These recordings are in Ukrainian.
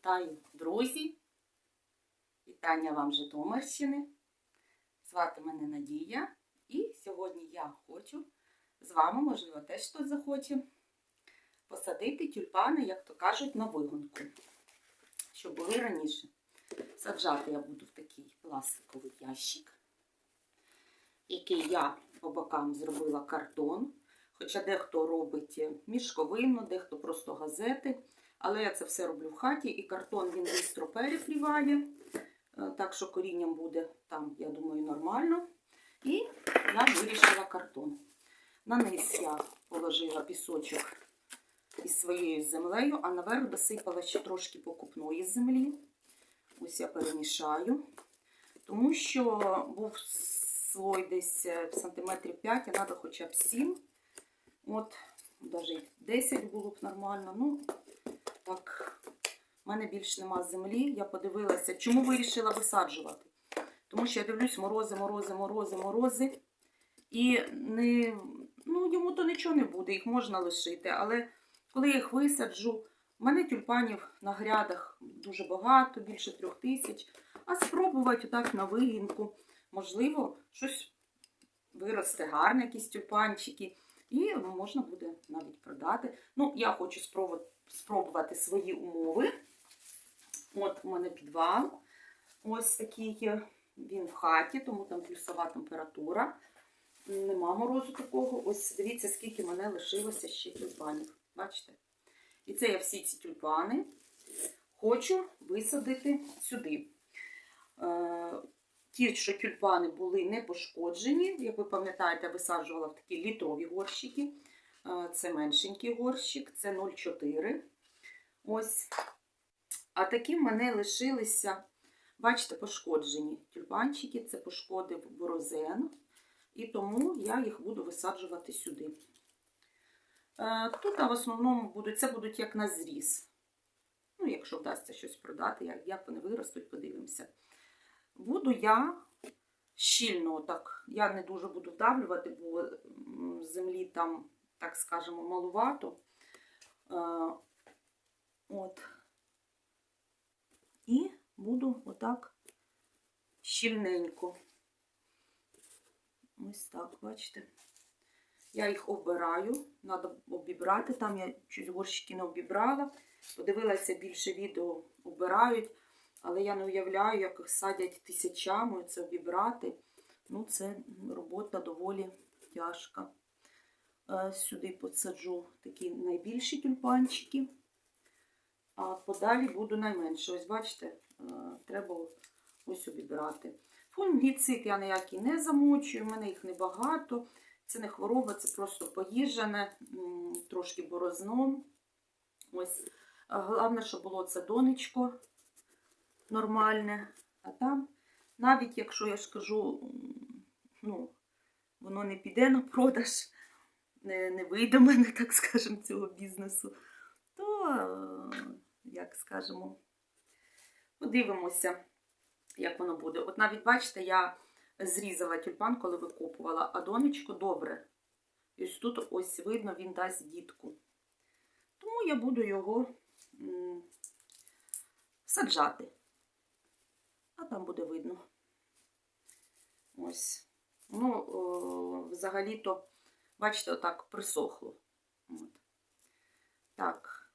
Вітаю, друзі! Вітання вам Житомирщини. Звати мене Надія. І сьогодні я хочу з вами, можливо, теж хтось захоче, посадити тюльпани, як то кажуть, на вигонку. Що були раніше. Саджати я буду в такий пластиковий ящик, який я по бокам зробила картон. Хоча дехто робить мішковину, дехто просто газети. Але я це все роблю в хаті, і картон він швидко перепріває, е, так що корінням буде там, я думаю, нормально. І я вирішила картон. На низ я положила пісочок із своєю землею, а наверх досипала ще трошки покупної землі. Ось я перемішаю, тому що був слой десь е, сантиметрів 5, а треба хоча б 7. От, навіть 10 було б нормально. Ну, так, в мене більше нема землі. Я подивилася, чому вирішила висаджувати. Тому що я дивлюсь, морози, морози, морози, морози. І не, ну, йому то нічого не буде, їх можна лишити. Але коли я їх висаджу, в мене тюльпанів на грядах дуже багато, більше трьох тисяч. А спробувати отак на вигінку, можливо, щось виросте гарне, якісь тюльпанчики. І можна буде навіть продати. Ну, я хочу спробувати спробувати свої умови. От у мене підвал. Ось такий він в хаті, тому там плюсова температура. Нема морозу такого. Ось дивіться, скільки мене лишилося ще тюльпанів. Бачите? І це я всі ці тюльпани хочу висадити сюди. Е, ті, що тюльпани були не пошкоджені, як ви пам'ятаєте, висаджувала в такі літрові горщики. Це меншенький горщик, це 0,4. Ось. А такі в мене лишилися, бачите, пошкоджені тюльпанчики, це пошкодив борозен. І тому я їх буду висаджувати сюди. Тут в основному будуть, це будуть як на зріз. Ну, якщо вдасться щось продати, як, як вони виростуть, подивимося. Буду я щільно, так, я не дуже буду вдавлювати, бо землі там так скажемо, малувато. От. І буду отак щільненько. Ось так, бачите. Я їх обираю, треба обібрати. Там я щось горщики не обібрала. Подивилася більше відео обирають, але я не уявляю, як їх садять тисячами це обібрати. Ну, це робота доволі тяжка. Сюди посаджу такі найбільші тюльпанчики, а подалі буду найменше. Ось, бачите, треба ось обібрати. Фунгіцид я ніякий не замочую, в мене їх небагато. Це не хвороба, це просто поїжджане, трошки борозно. Ось. Головне, щоб було це донечко нормальне. А там, навіть якщо я ж кажу, ну, воно не піде на продаж не, не вийде в мене, так скажемо, цього бізнесу, то, е, як скажемо, подивимося, як воно буде. От навіть, бачите, я зрізала тюльпан, коли викопувала, а донечко добре. І ось тут ось видно, він дасть дітку. Тому я буду його саджати. А там буде видно. Ось. Ну, взагалі-то Бачите, отак присохло. От. Так,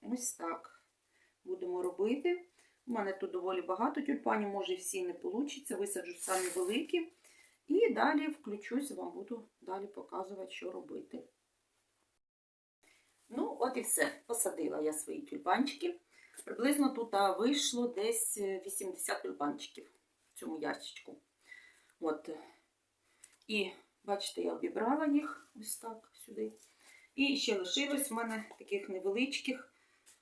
ось так будемо робити. У мене тут доволі багато тюльпанів, може всі не вийде. Висаджу самі великі. І далі включусь, вам буду далі показувати, що робити. Ну, от і все. Посадила я свої тюльпанчики. Приблизно тут вийшло десь 80 тюльпанчиків в цьому ящичку. От. І Бачите, я обібрала їх ось так сюди. І ще лишилось в мене таких невеличких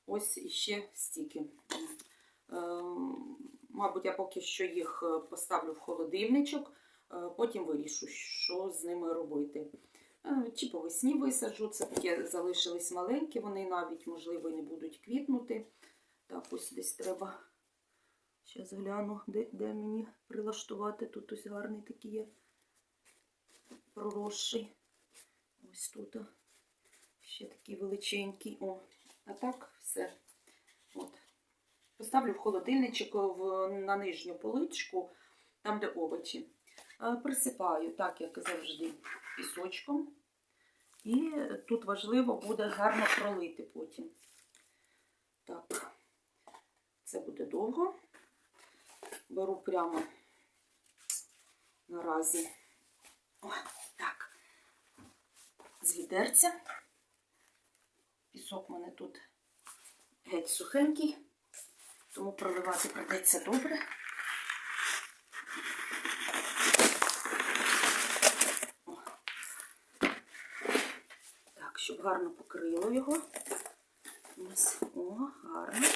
ось іще стільки. Ем, мабуть, я поки що їх е, поставлю в холодильничок, е, потім вирішу, що з ними робити. Е, чи по весні висаджу, це таке залишились маленькі, вони навіть, можливо, не будуть квітнути. Так, ось десь треба. Зараз гляну, де, де мені прилаштувати. Тут ось гарний такий є проросший. Ось тут ще такий величенький. О, а так все. От. Поставлю в холодильничок в, на нижню поличку, там, де овочі. Е, Присипаю, так як завжди, пісочком. І тут важливо буде гарно пролити потім. Так, це буде довго. Беру прямо наразі. О, так. З відерця. Пісок у мене тут геть сухенький, тому проливати придеться добре. Так, щоб гарно покрило його. Ось, о, гарно.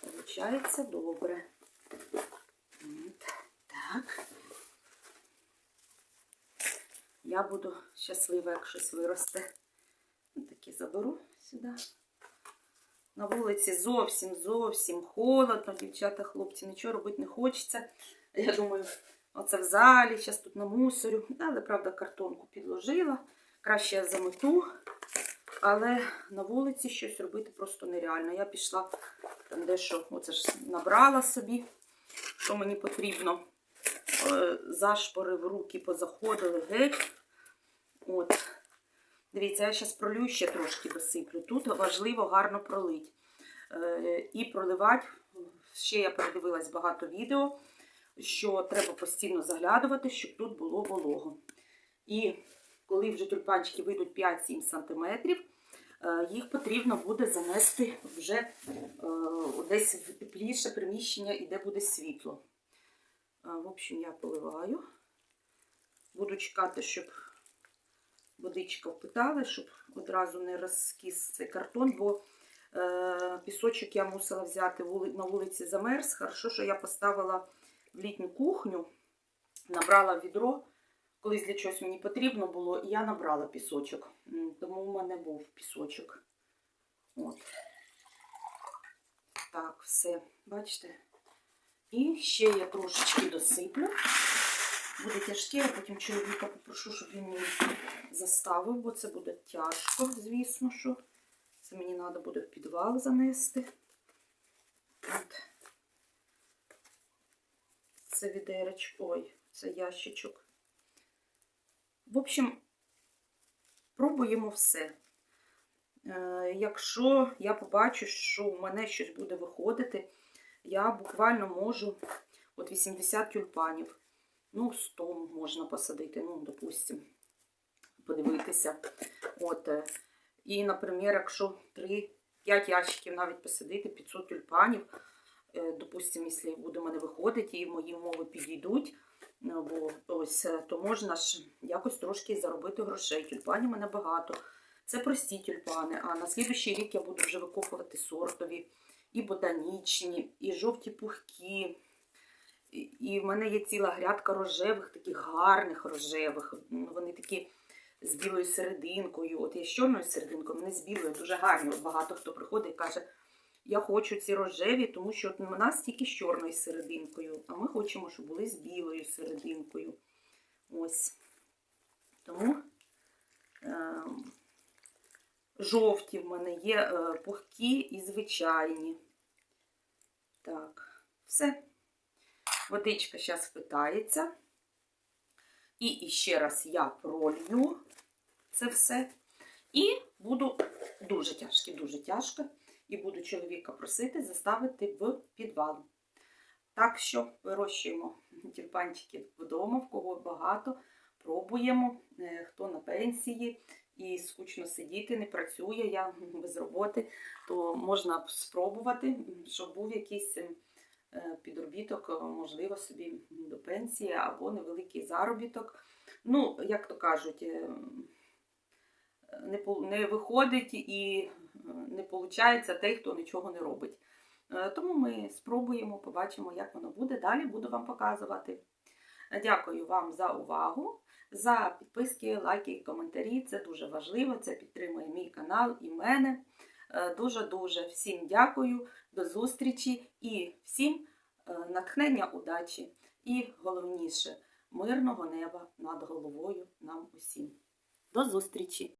Получається добре. Так. Я буду щаслива, як щось виросте. Ось Такі заберу сюди. На вулиці зовсім зовсім холодно. Дівчата, хлопці, нічого робити не хочеться. Я думаю, оце в залі, зараз тут намусорю. Але, правда, картонку підложила. Краще я замету. Але на вулиці щось робити просто нереально. Я пішла там дещо, оце ж набрала собі, що мені потрібно. Е, Зашпори в руки позаходили геть. От. Дивіться, я зараз пролю ще трошки досиплю. Тут важливо гарно пролити. Е, І проливати, ще я передивилась багато відео, що треба постійно заглядувати, щоб тут було волого. І коли вже тюльпанчики вийдуть 5-7 см, е, їх потрібно буде занести вже е, десь в тепліше приміщення і де буде світло. В общем, я поливаю. Буду чекати, щоб водичка впитала, щоб одразу не розкис цей картон, бо е, пісочок я мусила взяти на вулиці замерз. Хорошо, що я поставила в літню кухню, набрала відро. Колись для чогось мені потрібно було, і я набрала пісочок. Тому в мене був пісочок. От. Так, все, бачите? І ще я трошечки досиплю. Буде тяжке, я потім чоловіка попрошу, щоб він мені заставив, бо це буде тяжко, звісно, що. Це мені треба буде в підвал занести. От. Це відеречко, ой, це ящичок. В общем, пробуємо все. Е, Якщо я побачу, що у мене щось буде виходити, я буквально можу от 80 тюльпанів. Ну, 100 можна посадити, ну, допустим, подивитися. От. е, І, наприклад, якщо 3-5 ящиків навіть посадити, 500 тюльпанів, е, допустим, якщо буде мене виходити і мої умови підійдуть, ну, бо ось, е, то можна ж якось трошки заробити грошей. Тюльпанів мене багато. Це прості тюльпани, а на слідуючий рік я буду вже викопувати сортові, і ботанічні, і жовті пухкі. І- в мене є ціла грядка рожевих, таких гарних рожевих. Вони такі з білою серединкою. От я з чорною серединкою, вони з білою дуже гарні. От багато хто приходить і каже, я хочу ці рожеві, тому що от у нас тільки з чорною серединкою, а ми хочемо, щоб були з білою серединкою. Ось. Тому е, жовті в мене є е, пухкі і звичайні. Так, все. Водичка зараз впитається. І ще раз я пролью це все. І буду дуже тяжко, дуже тяжко. І буду чоловіка просити заставити в підвал. Так що вирощуємо тюльпанчики вдома, в кого багато. Пробуємо, Е, хто на пенсії і скучно сидіти, не працює, я без роботи, то можна спробувати, щоб був якийсь е, підробіток, е, можливо, собі до пенсії або невеликий заробіток. Ну, як то кажуть, е, не, виходить і е, не виходить той, хто нічого не робить. Е, Тому ми спробуємо, побачимо, як воно буде. Далі буду вам показувати. Е, Дякую вам за увагу, за підписки, лайки і коментарі. Це дуже важливо. Це підтримує мій канал і мене. Е, Дуже-дуже всім дякую, до зустрічі і всім е, натхнення, удачі і головніше мирного неба над головою нам усім. До зустрічі!